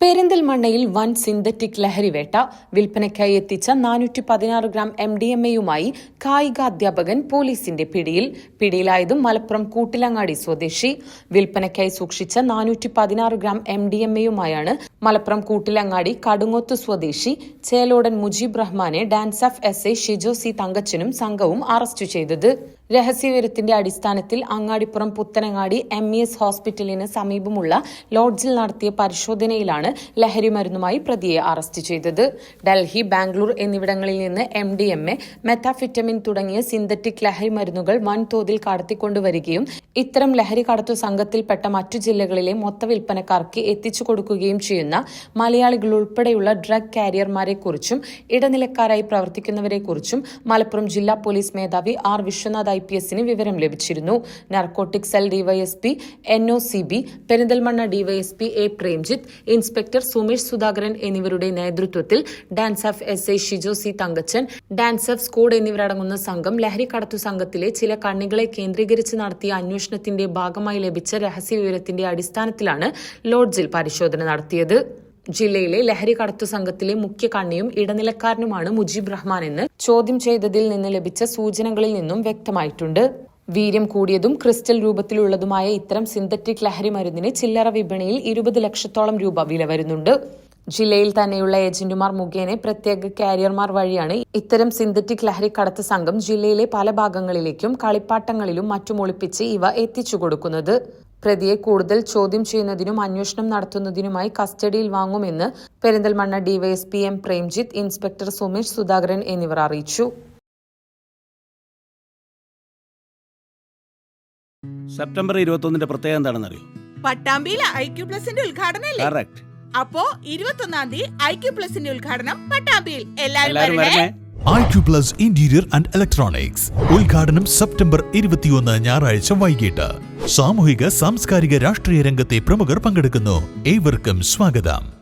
പെരിന്തൽമണ്ണയിൽ വൻ സിന്തറ്റിക് ലഹരിവേട്ട വിൽപ്പനയ്ക്കായി എത്തിച്ച നാനൂറ്റി പതിനാറ് ഗ്രാം എം ഡി എം എയുമായി കായികാധ്യാപകൻ പോലീസിന്റെ പിടിയിൽ. പിടിയിലായതും മലപ്പുറം കൂട്ടിലങ്ങാടി സ്വദേശി. വിൽപ്പനയ്ക്കായി സൂക്ഷിച്ച നാനൂറ്റി പതിനാറ് ഗ്രാം എം ഡി എം എയുമായാണ് മലപ്പുറം കൂട്ടിലങ്ങാടി കടുങ്ങോത്ത് സ്വദേശി ചേലോടൻ മുജീബ് റഹ്മാനെ DANSAF S A Shijo C തങ്കച്ചനും സംഘവും അറസ്റ്റ് ചെയ്തത്. രഹസ്യവിവരത്തിന്റെ അടിസ്ഥാനത്തിൽ Angadipuram Puthanangadi M E S ഹോസ്പിറ്റലിന് സമീപമുള്ള ലോഡ്ജിൽ നടത്തിയ പരിശോധനയിലാണ് ലഹരി മരുന്നുമായി പ്രതിയെ അറസ്റ്റ് ചെയ്തത്. ഡൽഹി ബാംഗ്ലൂർ എന്നിവിടങ്ങളിൽ നിന്ന് M D M A methamphetamine തുടങ്ങിയ സിന്തറ്റിക് ലഹരി മരുന്നുകൾ വൻതോതിൽ കടത്തിക്കൊണ്ടുവരികയും ഇത്തരം ലഹരി കടത്തു സംഘത്തിൽപ്പെട്ട മറ്റു ജില്ലകളിലെ മൊത്ത വിൽപ്പനക്കാർക്ക് എത്തിച്ചു കൊടുക്കുകയും ചെയ്യുന്ന മലയാളികൾ ഉൾപ്പെടെയുള്ള ഡ്രഗ് കാരിയർമാരെക്കുറിച്ചും ഇടനിലക്കാരായി പ്രവർത്തിക്കുന്നവരെക്കുറിച്ചും മലപ്പുറം ജില്ലാ പോലീസ് മേധാവി ആർ വിശ്വനാഥ് ഐ പി എസിന് വിവരം ലഭിച്ചിരുന്നു. Narcotic cell DYSP N O C B Perinthalmanna DYSP A Premjith inspector Sumesh Sudhakaran എന്നിവരുടെ നേതൃത്വത്തിൽ DANSAF S I Shijo C Thankachan DANSAF squad എന്നിവരടങ്ങുന്ന സംഘം ലഹരി കടത്തു സംഘത്തിലെ ചില കണ്ണികളെ കേന്ദ്രീകരിച്ച് നടത്തിയ അന്വേഷണത്തിന്റെ ഭാഗമായി ലഭിച്ച രഹസ്യ വിവരത്തിന്റെ അടിസ്ഥാനത്തിലാണ് ലോഡ്ജിൽ പരിശോധന നടത്തിയത്. ജില്ലയിലെ ലഹരി കടത്തു സംഘത്തിലെ മുഖ്യ കണ്ണിയും ഇടനിലക്കാരനുമാണ് മുജീബ് റഹ്മാൻ എന്ന് ചോദ്യം ചെയ്തതിൽ നിന്ന് ലഭിച്ച സൂചനകളിൽ നിന്നും വ്യക്തമായിട്ടുണ്ട്. വീര്യം കൂടിയതും ക്രിസ്റ്റൽ രൂപത്തിലുള്ളതുമായ ഇത്തരം സിന്തറ്റിക് ലഹരി മരുന്നിന് ചില്ലറ വിപണിയിൽ ഇരുപത് ലക്ഷത്തോളം രൂപ വില വരുന്നുണ്ട്. ജില്ലയിൽ തന്നെയുള്ള ഏജന്റുമാർ മുഖേന പ്രത്യേക കാരിയർമാർ വഴിയാണ് ഇത്തരം സിന്തറ്റിക് ലഹരി കടത്ത് സംഘം ജില്ലയിലെ പല ഭാഗങ്ങളിലേക്കും കളിപ്പാട്ടങ്ങളിലും മറ്റും ഒളിപ്പിച്ച് ഇവ എത്തിച്ചു കൊടുക്കുന്നത്. പ്രതിയെ കൂടുതൽ ചോദ്യം ചെയ്യുന്നതിനും അന്വേഷണം നടത്തുന്നതിനുമായി കസ്റ്റഡിയിൽ വാങ്ങുമെന്ന് Perinthalmanna DYSP M Premjith inspector Sumesh Sudhakaran എന്നിവർ അറിയിച്ചു. സെപ്റ്റംബർ ഇരുപത്തൊന്നിന്റെ പ്രത്യേകത എന്താണെന്ന് അറിയോ പട്ടാമ്പിയിലെ ഐ ക്യു പ്ലസിന്റെ ഉദ്ഘാടനം അല്ലേ കറക്റ്റ് അപ്പോ ഇരുപത്തൊന്നാം തീയതി ഐ ക്യു പ്ലസിന്റെ ഉദ്ഘാടനം പട്ടാമ്പിയിൽ. എല്ലാവരും IQ വരണേ. Interior and Electronics plus interior and electronics. ഉദ്ഘാടനം സെപ്റ്റംബർ ഇരുപത്തിയൊന്ന് ഞായറാഴ്ച വൈകിട്ട്. സാമൂഹിക സാംസ്കാരിക രാഷ്ട്രീയ രംഗത്തെ പ്രമുഖർ പങ്കെടുക്കുന്നു. ഏവർക്കും സ്വാഗതം.